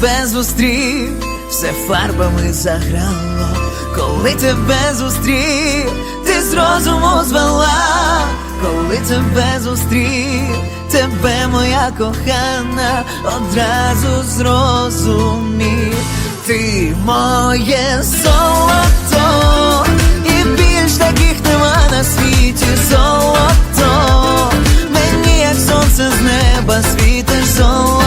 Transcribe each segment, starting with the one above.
тебе зустрів, все фарбами заграло, коли тебе зустрів, ти з розуму звела, коли тебе зустрів, тебе моя кохана, одразу зрозумів, ти моє золото, і більш таких нема на світі. Золото, мені як сонце з неба світиш. Золото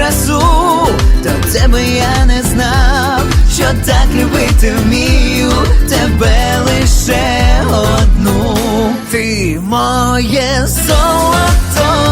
красу, до тебе я не знав, що так любити вмію, тебе лише одну, ти моє золото,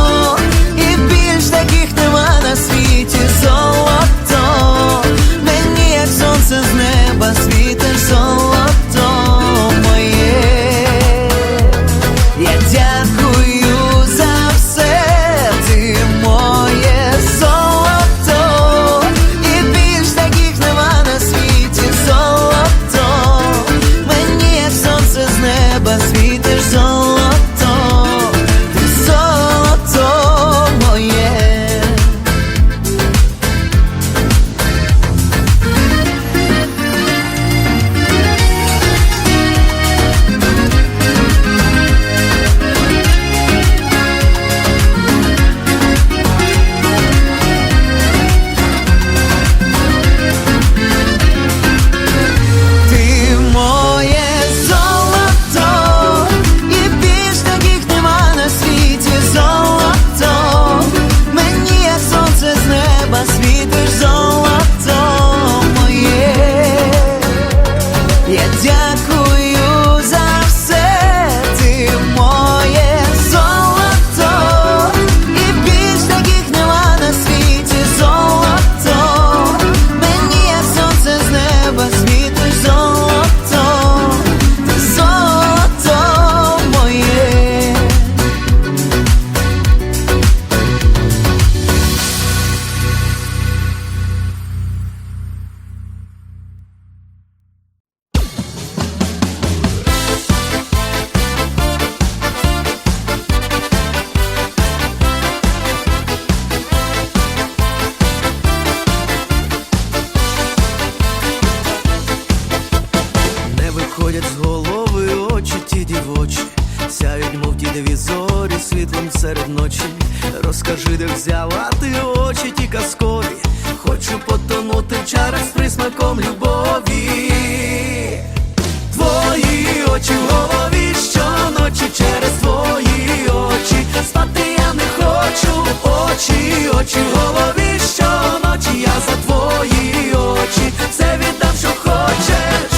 сяють, мов дідові зорі, світлом серед ночі. Розкажи, де взяла ти очі ті казкові. Хочу потонути в чарах з присмаком любові. Твої очі в голові щоночі через твої очі. Спати я не хочу, очі, очі в голові щоночі. Я за твої очі, все віддам, що хочеш.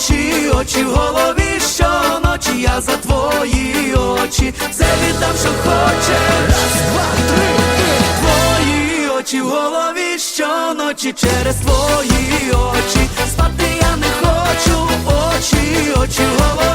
очі, очі в голові, що ночі, я за твої очі, все віддам, що хоче. Раз. Твої очі в голові, що ночі, через твої очі. Спати я не хочу, очі, очі в голові.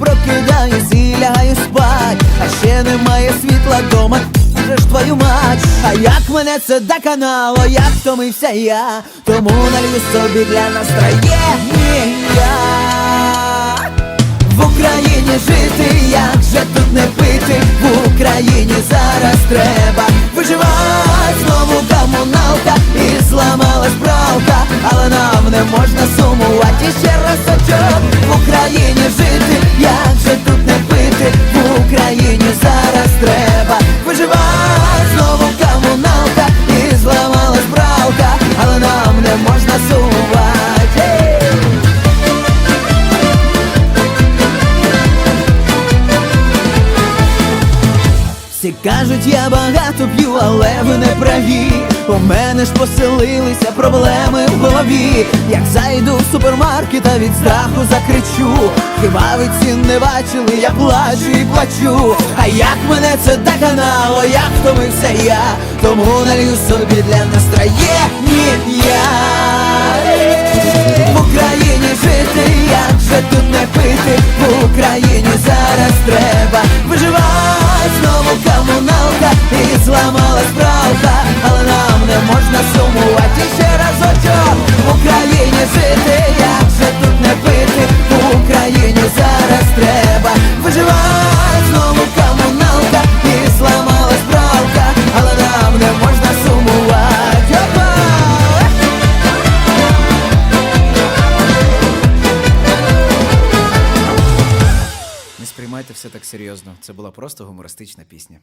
прокидаюсь і лягаю спать, а ще немає світла дома, вже ж твою мать, а як мене це доконало, як втомився я, тому налью собі для настроєння. В Україні жити, як же тут не пити, в Україні зараз треба виживати. Знову комуналка і зламалась бралка, але нам не можна сумувати. Ще раз очок в Україні. праві, у мене ж поселилися проблеми в голові. Як зайду в супермаркет, а від страху закричу. Хіба ви ці не бачили, я плачу і плачу. А як мене це доконало, як втомився я, тому налью собі для настроєння В Україні жити, як же тут не пити, в Україні зараз треба виживати знову комуналка. так серйозно. Це була просто гумористична пісня.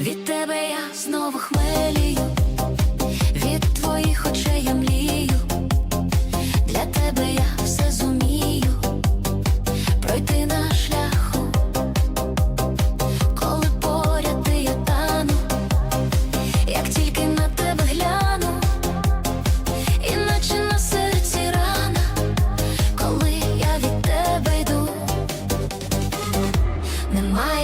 Від тебе я знову хмелю. and my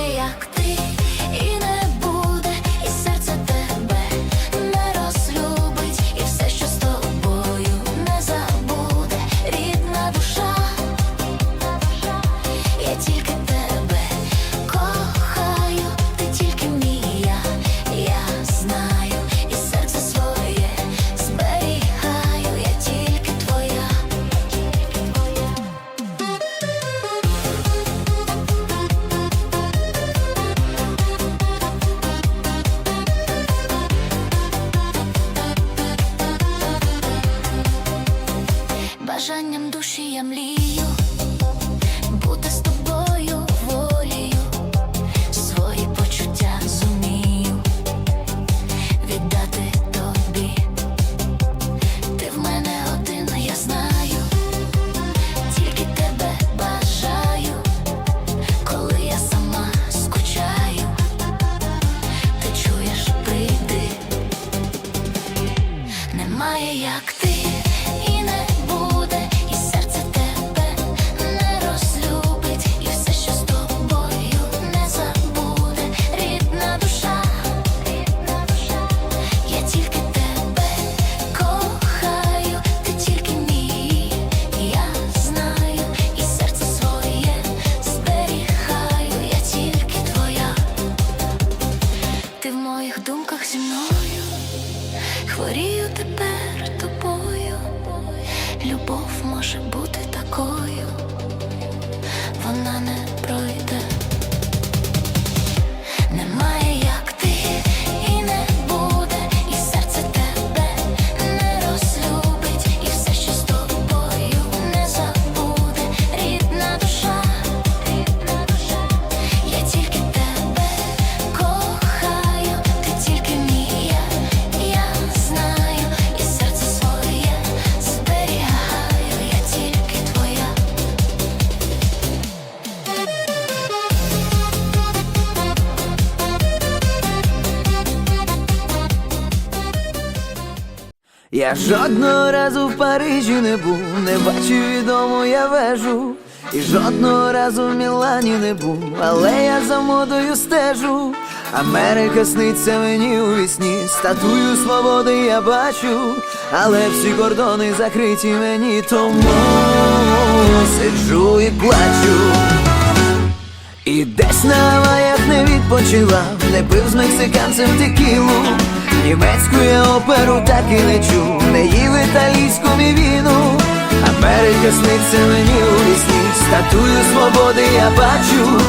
Я жодного разу в Парижі не був, не бачив відому я вежу. І жодного разу в Мілані не був, але я за модою стежу. Америка сниться мені у вісні, статую свободи я бачу, але всі кордони закриті мені, тому сиджу і плачу. І десь на Гаваях не відпочивав, не пив з мексиканцем текілу Німецьку я оперу так і не чув, не їв італійську мівіну Америка сниться мені у вісні, статую свободи я бачу,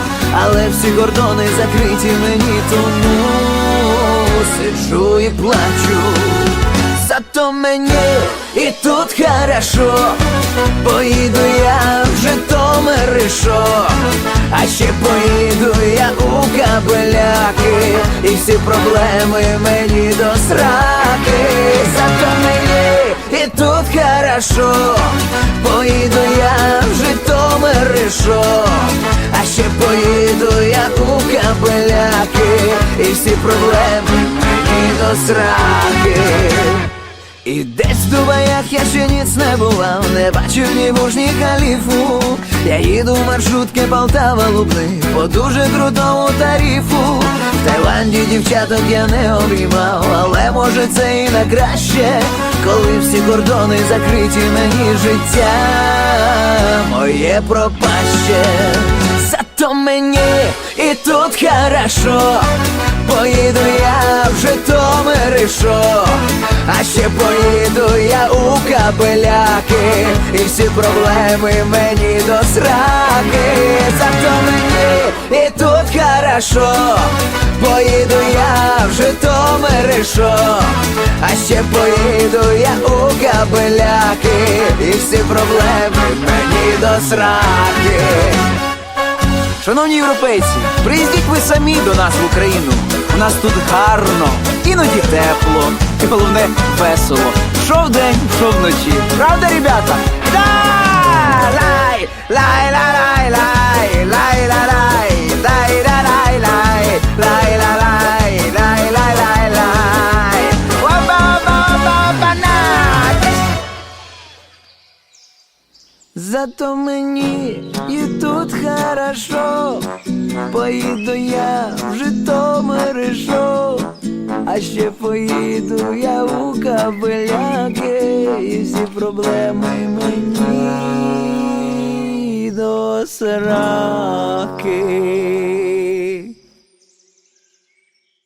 але всі кордони закриті мені, тому сиджу і плачу. Зато мені і тут хорошо, поїду я в Житомир і що, а ще поїду я у кабеляки, і всі проблеми мені до сраки. Зато мені і тут хорошо, поїду я в Житомир і що, а ще поїду я у кабеляки, і всі проблеми мені до сраки. І десь в Дубаях я ще ніц не бував, не бачив ні буш, ні халіфу. Я їду в маршрутки Полтава Лубни по дуже крутому тарифу. В Таїланді дівчаток я не обіймав, але може це і на краще, коли всі кордони закриті мені життя моє пропаще. Зато мені і тут хорошо, поїду я в Житомир і що, а ще поїду я у кабеляки, і всі проблеми мені до сраки. Зато мені і тут хорошо, поїду я в Житомир і що, а ще поїду я у кабеляки, і всі проблеми мені до сраки. Шановні європейці, приїздіть ви самі до нас в Україну. У нас тут гарно, іноді тепло, і головне весело. Що вдень, що вночі. Правда, ребята? Да! Лай, лай, лай, Зато мені і тут хорошо, поїду я в Житомир і а ще поїду я у кабеляки, і всі проблеми мені до сраки.